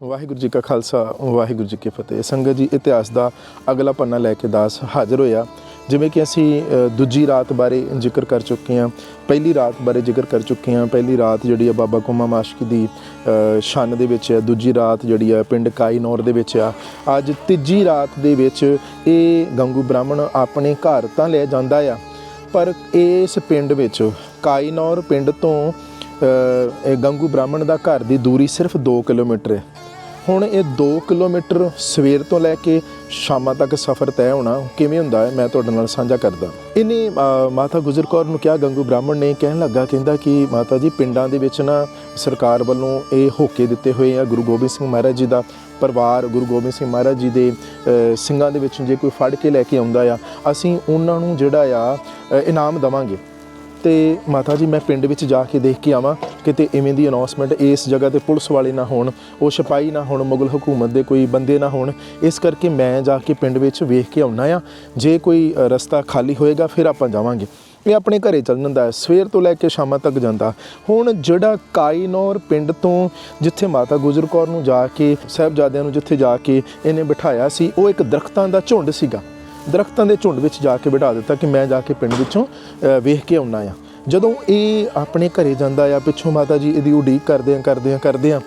ਵਾਹਿਗੁਰੂ ਜੀ ਕਾ ਖਾਲਸਾ ਵਾਹਿਗੁਰੂ ਜੀ ਕੀ ਫਤਿਹ। ਸੰਗਤ ਜੀ ਇਤਿਹਾਸ ਦਾ ਅਗਲਾ ਪੰਨਾ ਲੈ ਕੇ ਦਾਸ ਹਾਜ਼ਰ ਹੋਇਆ। ਜਿਵੇਂ ਕਿ ਅਸੀਂ ਦੂਜੀ ਰਾਤ ਬਾਰੇ ਜ਼ਿਕਰ ਕਰ ਚੁੱਕੇ ਹਾਂ ਪਹਿਲੀ ਰਾਤ ਬਾਰੇ ਜ਼ਿਕਰ ਕਰ ਚੁੱਕੇ ਹਾਂ। ਪਹਿਲੀ ਰਾਤ ਜਿਹੜੀ ਆ ਬਾਬਾ ਕੁਮਾ ਮਾਸ਼ਕੀ ਦੀ ਅ, ਸ਼ਾਨ ਦੇ ਵਿੱਚ ਹੈ ਦੂਜੀ ਰਾਤ ਜਿਹੜੀ ਆ ਪਿੰਡ ਕਾਈਨੌਰ ਦੇ ਵਿੱਚ ਆ। ਅੱਜ ਤੀਜੀ ਰਾਤ ਦੇ ਵਿੱਚ ਇਹ ਗੰਗੂ ਬ੍ਰਾਹਮਣ ਆਪਣੇ ਘਰ ਤਾਂ ਲੈ ਜਾਂਦਾ ਆ ਪਰ ਇਸ ਪਿੰਡ ਵਿੱਚ ਕਾਈਨੌਰ ਪਿੰਡ ਤੋਂ ਗੰਗੂ ਬ੍ਰਾਹਮਣ ਦਾ ਘਰ ਦੀ ਦੂਰੀ ਸਿਰਫ 2 ਕਿਲੋਮੀਟਰ ਹੈ। ਹੁਣ ਇਹ 2 ਕਿਲੋਮੀਟਰ ਸਵੇਰ ਤੋਂ ਲੈ ਕੇ ਸ਼ਾਮਾਂ ਤੱਕ ਸਫ਼ਰ ਤੈਅ ਹੋਣਾ ਕਿਵੇਂ ਹੁੰਦਾ ਹੈ? ਮੈਂ ਤੁਹਾਡੇ ਨਾਲ ਸਾਂਝਾ ਕਰਦਾ। ਇਹਨੇ ਮਾਤਾ ਗੁਜਰ ਕੌਰ ਨੂੰ ਕਿਹਾ, ਗੰਗੂ ਬ੍ਰਾਹਮਣ ਨੇ, ਕਹਿਣ ਲੱਗਾ, ਕਹਿੰਦਾ ਕਿ ਮਾਤਾ ਜੀ, ਪਿੰਡਾਂ ਦੇ ਵਿੱਚ ਨਾ ਸਰਕਾਰ ਵੱਲੋਂ ਇਹ ਹੋਕੇ ਦਿੱਤੇ ਹੋਏ ਆ ਗੁਰੂ ਗੋਬਿੰਦ ਸਿੰਘ ਮਹਾਰਾਜ ਜੀ ਦਾ ਪਰਿਵਾਰ, ਗੁਰੂ ਗੋਬਿੰਦ ਸਿੰਘ ਮਹਾਰਾਜ ਜੀ ਦੇ ਸਿੰਘਾਂ ਦੇ ਵਿੱਚ ਜੇ ਕੋਈ ਫੜ ਕੇ ਲੈ ਕੇ ਆਉਂਦਾ ਆ, ਅਸੀਂ ਉਹਨਾਂ ਨੂੰ ਜਿਹੜਾ ਆ ਇਨਾਮ ਦਵਾਂਗੇ। ਤੇ ਮਾਤਾ ਜੀ, ਮੈਂ ਪਿੰਡ ਵਿੱਚ ਜਾ ਕੇ ਦੇਖ ਕੇ ਆਵਾਂ। ਕਿਤੇ ਇਵੇਂ ਦੀ ਅਨਾਉਂਸਮੈਂਟ ਇਸ ਜਗ੍ਹਾ ਤੇ ਪੁਲਿਸ ਵਾਲੇ ਨਾ ਹੋਣ, ਉਹ ਸਿਪਾਹੀ ਨਾ ਹੋਣ, ਮੁਗਲ ਹਕੂਮਤ ਦੇ ਕੋਈ ਬੰਦੇ ਨਾ ਹੋਣ, ਇਸ ਕਰਕੇ ਮੈਂ ਜਾ ਕੇ ਪਿੰਡ ਵਿੱਚ ਵੇਖ ਕੇ ਆਉਣਾ ਆ। ਜੇ ਕੋਈ ਰਸਤਾ ਖਾਲੀ ਹੋਏਗਾ, ਫਿਰ ਆਪਾਂ ਜਾਵਾਂਗੇ। ਇਹ ਆਪਣੇ ਘਰੇ ਚੱਲ ਜਾਂਦਾ ਹੈ, ਸਵੇਰ ਤੋਂ ਲੈ ਕੇ ਸ਼ਾਮਾਂ ਤੱਕ ਜਾਂਦਾ। ਹੁਣ ਜਿਹੜਾ ਕਾਈਨੌਰ ਪਿੰਡ ਤੋਂ ਜਿੱਥੇ ਮਾਤਾ ਗੁਜਰ ਕੌਰ ਨੂੰ ਜਾ ਕੇ, ਸਾਹਿਬਜ਼ਾਦਿਆਂ ਨੂੰ ਜਿੱਥੇ ਜਾ ਕੇ ਇਹਨੇ ਬਿਠਾਇਆ ਸੀ, ਉਹ ਇੱਕ ਦਰਖਤਾਂ ਦਾ ਝੁੰਡ ਸੀਗਾ। ਦਰਖਤਾਂ ਦੇ ਝੁੰਡ ਵਿੱਚ ਜਾ ਕੇ ਬਿਠਾ ਦਿੱਤਾ ਕਿ ਮੈਂ ਜਾ ਕੇ ਪਿੰਡ ਵਿੱਚੋਂ ਵੇਖ ਕੇ ਆਉਣਾ ਆ। ਜਦੋਂ ਇਹ ਆਪਣੇ ਘਰੇ ਜਾਂਦਾ ਆ, ਪਿੱਛੋਂ ਮਾਤਾ ਜੀ ਇਹਦੀ ਉਡੀਕ ਕਰਦੇ ਆ ਕਰਦੇ ਆ ਕਰਦੇ ਆ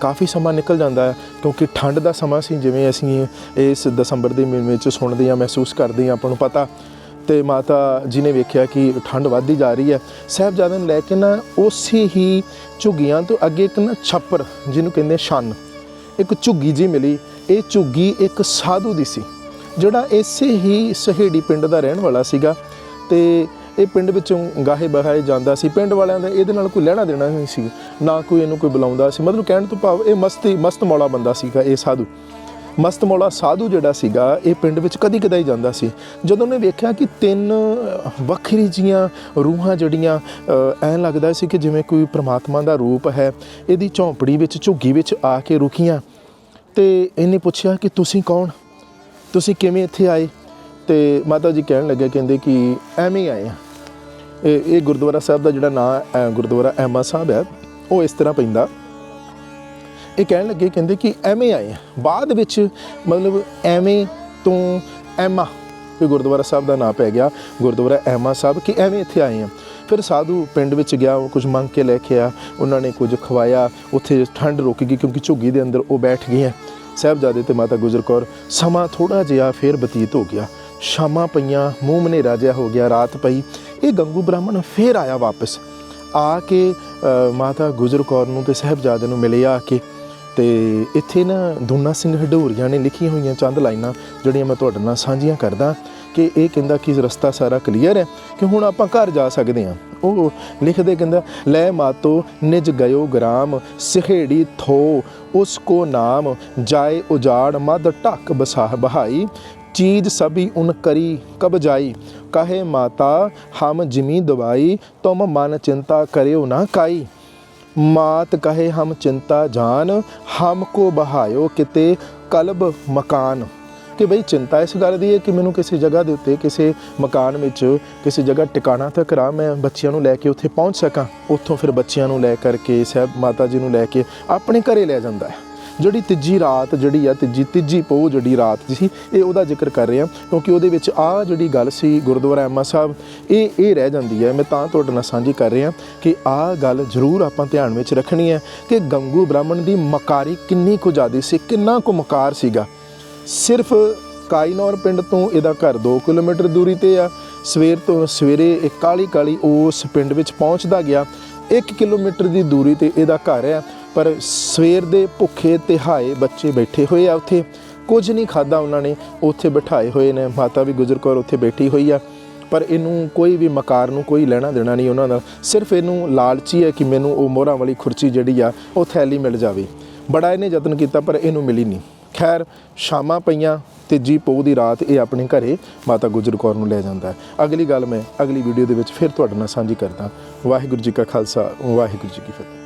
ਕਾਫੀ ਸਮਾਂ ਨਿਕਲ ਜਾਂਦਾ ਹੈ ਕਿਉਂਕਿ ਠੰਡ ਦਾ ਸਮਾਂ ਸੀ, ਜਿਵੇਂ ਅਸੀਂ ਇਸ ਦਸੰਬਰ ਦੇ ਮਹੀਨੇ ਵਿੱਚ ਸੁਣਦੇ ਆ, ਮਹਿਸੂਸ ਕਰਦੇ ਆ ਆਪਾਂ ਨੂੰ ਪਤਾ। ਤੇ ਮਾਤਾ ਜੀ ਨੇ ਵੇਖਿਆ ਕਿ ਠੰਡ ਵੱਧਦੀ ਜਾ ਰਹੀ ਹੈ ਸਾਹਿਬਜ਼ਾਦੇ ਨੂੰ ਲੈ ਕੇ ਨਾ ਉਸੇ ਹੀ ਝੁੱਗੀਆਂ ਤੋਂ ਅੱਗੇ ਇੱਕ ਨਾ ਛੱਪਰ, ਜਿਹਨੂੰ ਕਹਿੰਦੇ ਛੰਨ, ਇੱਕ ਝੁੱਗੀ ਜੀ ਮਿਲੀ। ਇਹ ਝੁੱਗੀ ਇੱਕ ਸਾਧੂ ਦੀ ਸੀ। ਜਿਹੜਾ ਇਸੇ ਹੀ ਸਹੇੜੀ ਪਿੰਡ ਦਾ ਰਹਿਣ ਵਾਲਾ ਸੀਗਾ ਤੇ ਇਹ ਪਿੰਡ ਵਿੱਚੋਂ ਗਾਹੇ ਬਹਾਏ ਜਾਂਦਾ ਸੀ। ਪਿੰਡ ਵਾਲਿਆਂ ਦਾ ਇਹਦੇ ਨਾਲ ਕੋਈ ਲੈਣਾ ਦੇਣਾ ਨਹੀਂ ਸੀ ਨਾ ਕੋਈ ਇਹਨੂੰ ਕੋਈ ਬੁਲਾਉਂਦਾ ਸੀ। ਮਤਲਬ ਕਹਿਣ ਤੋਂ ਭਾਵ ਇਹ ਮਸਤੀ ਮਸਤ ਮੌਲਾ ਬੰਦਾ ਸੀਗਾ ਇਹ ਸਾਧੂ। ਮਸਤ ਮੌਲਾ ਸਾਧੂ ਜਿਹੜਾ ਸੀਗਾ ਇਹ ਪਿੰਡ ਵਿੱਚ ਕਦੀ ਕਦਾਈ ਜਾਂਦਾ ਸੀ। ਜਦੋਂ ਉਹਨੇ ਵੇਖਿਆ ਕਿ ਤਿੰਨ ਅਹ, ਵੱਖਰੀ ਜੀਆਂ ਰੂਹਾਂ ਜਿਹੜੀਆਂ ਐਂ ਲੱਗਦਾ ਸੀ ਕਿ ਜਿਵੇਂ ਕੋਈ ਪ੍ਰਮਾਤਮਾ ਦਾ ਰੂਪ ਹੈ ਇਹਦੀ ਝੌਂਪੜੀ ਵਿੱਚ ਝੁੱਗੀ ਵਿੱਚ ਆ ਕੇ ਰੁਕੀਆਂ ਤੇ ਇਹਨੇ ਪੁੱਛਿਆ ਕਿ ਤੁਸੀਂ ਕੌਣ? ਤੁਸੀਂ ਕਿਵੇਂ ਇੱਥੇ ਆਏ? ਤੇ ਮਾਤਾ ਜੀ ਕਹਿਣ ਲੱਗੇ ਕਹਿੰਦੇ ਕਿ ਐਵੇਂ ਹੀ ਆਏ ਆ। ਇਹ ਇਹ ਗੁਰਦੁਆਰਾ ਸਾਹਿਬ ਦਾ ਜਿਹੜਾ ਨਾਂ ਗੁਰਦੁਆਰਾ ਐਮਾ ਸਾਹਿਬ ਹੈ, ਉਹ ਇਸ ਤਰ੍ਹਾਂ ਪੈਂਦਾ। ਇਹ ਕਹਿਣ ਲੱਗੇ, ਕਹਿੰਦੇ ਕਿ ਐਵੇਂ ਆਏ ਆ। ਬਾਅਦ ਵਿੱਚ ਮਤਲਬ ਐਵੇਂ ਤੋਂ ਐਮਾ ਇਹ ਗੁਰਦੁਆਰਾ ਸਾਹਿਬ ਦਾ ਨਾਂ ਪੈ ਗਿਆ, ਗੁਰਦੁਆਰਾ ਐਮਾ ਸਾਹਿਬ, ਕਿ ਐਵੇਂ ਇੱਥੇ ਆਏ ਆ। ਫਿਰ ਸਾਧੂ ਪਿੰਡ ਵਿੱਚ ਗਿਆ, ਉਹ ਕੁਝ ਮੰਗ ਕੇ ਲੈ ਕੇ ਆ, ਉਹਨਾਂ ਨੇ ਕੁਝ ਖਵਾਇਆ, ਉੱਥੇ ਠੰਡ ਰੁਕ ਗਈ, ਕਿਉਂਕਿ ਝੁੱਗੀ ਦੇ ਅੰਦਰ ਉਹ ਬੈਠ ਗਏ ਸਾਹਿਬਜ਼ਾਦੇ ਤੇ ਮਾਤਾ ਗੁਜਰ ਕੌਰ, ਸਮਾਂ ਥੋੜਾ ਜਿਹਾ ਫੇਰ ਬਤੀਤ ਹੋ ਗਿਆ। ਸ਼ਾਮਾਂ ਪਈਆਂ, ਮੂੰਹ ਮਨੇਰਾ ਜਿਹਾ ਹੋ ਗਿਆ, ਰਾਤ ਪਈ। ਇਹ ਗੰਗੂ ਬ੍ਰਾਹਮਣ ਫੇਰ ਆਇਆ ਵਾਪਸ। ਆ ਕੇ ਮਾਤਾ ਗੁਜਰ ਕੌਰ ਨੂੰ ਤੇ ਸਾਹਿਬਜ਼ਾਦੇ ਨੂੰ ਮਿਲੇ ਆ ਕੇ ਤੇ ਇੱਥੇ ਨਾ ਦੁਨਾ ਸਿੰਘ ਹਡੂਰੀਆਂ ਨੇ ਲਿਖੀਆਂ ਹੋਈਆਂ ਚੰਦ ਲਾਈਨਾਂ, ਜਿਹੜੀਆਂ ਮੈਂ ਤੁਹਾਡੇ ਨਾਲ ਸਾਂਝੀਆਂ ਕਰਦਾ। ਕਿ ਇਹ ਕਹਿੰਦਾ ਕਿ ਰਸਤਾ ਸਾਰਾ ਕਲੀਅਰ ਹੈ ਕਿ ਹੁਣ ਆਪਾਂ ਘਰ ਜਾ ਸਕਦੇ ਹਾਂ। ਉਹ ਲਿਖਦੇ ਕਹਿੰਦਾ, ਲੈ ਮਾਤੋ, ਨਿਜ ਗਇਓ ਗ੍ਰਾਮ, ਸਿਹੇੜੀ ਥੋ, ਉਸ ਕੋ ਨਾਮ, ਜਾਏ ਉਜਾੜ, ਮਦ ਢੱਕ ਬਸਾਹ ਬਹਾਈ, ਚੀਜ਼ ਸਭੀ ਉਨ ਕਰੀ, ਕਬ ਜਾਈ, ਕਹੇ ਮਾਤਾ, ਹਮ ਜਿਮੀ ਦਵਾਈ, ਤੁਮ ਮਨ ਚਿੰਤਾ ਕਰਿਓ ਨਾ ਕਾਈ। ਮਾਤ ਕਹੇ ਹਮ ਚਿੰਤਾ ਜਾਨ, ਹਮ ਕੋ ਬਹਾਇਓ ਕਿਤੇ ਕਲਬ ਮਕਾਨ। ਕਿ ਬਈ ਚਿੰਤਾ ਇਸ ਗੱਲ ਦੀ ਹੈ ਕਿ ਮੈਨੂੰ ਕਿਸੇ ਜਗ੍ਹਾ ਦੇ ਉੱਤੇ ਕਿਸੇ ਮਕਾਨ ਵਿੱਚ ਕਿਸੇ ਜਗ੍ਹਾ ਟਿਕਾਣਾ ਤਾਂ ਕਰਾ ਮੈਂ ਬੱਚਿਆਂ ਨੂੰ ਲੈ ਕੇ ਉੱਥੇ ਪਹੁੰਚ ਸਕਾਂ। ਉੱਥੋਂ ਫਿਰ ਬੱਚਿਆਂ ਨੂੰ ਲੈ ਕਰਕੇ, ਸਾਹਿਬ ਮਾਤਾ ਜੀ ਨੂੰ ਲੈ ਕੇ ਆਪਣੇ ਘਰੇ ਲੈ ਜਾਂਦਾ ਹੈ। ਜਿਹੜੀ ਤੀਜੀ ਰਾਤ ਜਿਹੜੀ ਆ, ਤੀਜੀ ਤੀਜੀ ਪੋ ਜਿਹੜੀ ਰਾਤ ਸੀ, ਇਹ ਉਹਦਾ ਜ਼ਿਕਰ ਕਰ ਰਹੇ ਹਾਂ, ਕਿਉਂਕਿ ਉਹਦੇ ਵਿੱਚ ਆ ਜਿਹੜੀ ਗੱਲ ਸੀ ਗੁਰਦੁਆਰਾ ਐਮਾ ਸਾਹਿਬ, ਇਹ ਇਹ ਰਹਿ ਜਾਂਦੀ ਹੈ। ਮੈਂ ਤਾਂ ਤੁਹਾਡੇ ਨਾਲ ਸਾਂਝੀ ਕਰ ਰਿਹਾ ਕਿ ਆ ਗੱਲ ਜ਼ਰੂਰ ਆਪਾਂ ਧਿਆਨ ਵਿੱਚ ਰੱਖਣੀ ਹੈ ਕਿ ਗੰਗੂ ਬ੍ਰਾਹਮਣ ਦੀ ਮਕਾਰੀ ਕਿੰਨੀ ਕੁ ਜ਼ਿਆਦੀ ਸੀ, ਕਿੰਨਾ ਕੁ ਮਕਾਰ ਸੀਗਾ। ਸਿਰਫ ਕਾਈਨੌਰ ਪਿੰਡ ਤੋਂ ਇਹਦਾ ਘਰ 2 ਕਿਲੋਮੀਟਰ ਦੂਰੀ ਤੇ ਆ। ਸਵੇਰ ਤੋਂ ਸਵੇਰੇ ਇਹ ਕਾਲੀ ਕਾਲੀ ਉਸ ਪਿੰਡ ਵਿੱਚ ਪਹੁੰਚਦਾ ਗਿਆ। 1 ਕਿਲੋਮੀਟਰ ਦੀ ਦੂਰੀ ਤੇ ਇਹਦਾ ਘਰ ਆ, ਪਰ ਸਵੇਰ ਦੇ ਭੁੱਖੇ ਤਿਹਾਏ ਬੱਚੇ ਬੈਠੇ ਹੋਏ ਆ ਉੱਥੇ। ਕੁਝ ਨਹੀਂ ਖਾਦਾ ਉਹਨਾਂ ਨੇ, ਉੱਥੇ ਬਿਠਾਏ ਹੋਏ ਨੇ। ਮਾਤਾ ਵੀ ਗੁਜਰ ਕੌਰ ਉੱਥੇ ਬੈਠੀ ਹੋਈ ਆ। ਪਰ ਇਹਨੂੰ ਕੋਈ ਵੀ ਮਕਾਰ ਨੂੰ ਕੋਈ ਲੈਣਾ ਦੇਣਾ ਨਹੀਂ ਉਹਨਾਂ ਦਾ। ਸਿਰਫ ਇਹਨੂੰ ਲਾਲਚੀ ਹੈ ਕਿ ਮੈਨੂੰ ਉਹ ਮੋਹਰਾਂ ਵਾਲੀ ਖੁਰਚੀ ਜਿਹੜੀ ਆ, ਉਹ ਥੈਲੀ ਮਿਲ ਜਾਵੇ। ਬੜਾ ਇਹਨੇ ਯਤਨ ਕੀਤਾ, ਪਰ ਇਹਨੂੰ ਮਿਲੀ ਨਹੀਂ। ਖੈਰ, ਸ਼ਾਮਾਂ ਪਈਆਂ ਅਤੇ ਜੀ ਪੋ ਦੀ ਰਾਤ ਇਹ ਆਪਣੇ ਘਰੇ ਮਾਤਾ ਗੁਜਰ ਕੌਰ ਨੂੰ ਲੈ ਜਾਂਦਾ ਹੈ। ਅਗਲੀ ਗੱਲ ਮੈਂ ਅਗਲੀ ਵੀਡੀਓ ਦੇ ਵਿੱਚ ਫਿਰ ਤੁਹਾਡੇ ਨਾਲ ਸਾਂਝੀ ਕਰਦਾ। ਵਾਹਿਗੁਰੂ ਜੀ ਕਾ ਖਾਲਸਾ, ਵਾਹਿਗੁਰੂ ਜੀ ਕੀ ਫਤਿਹ।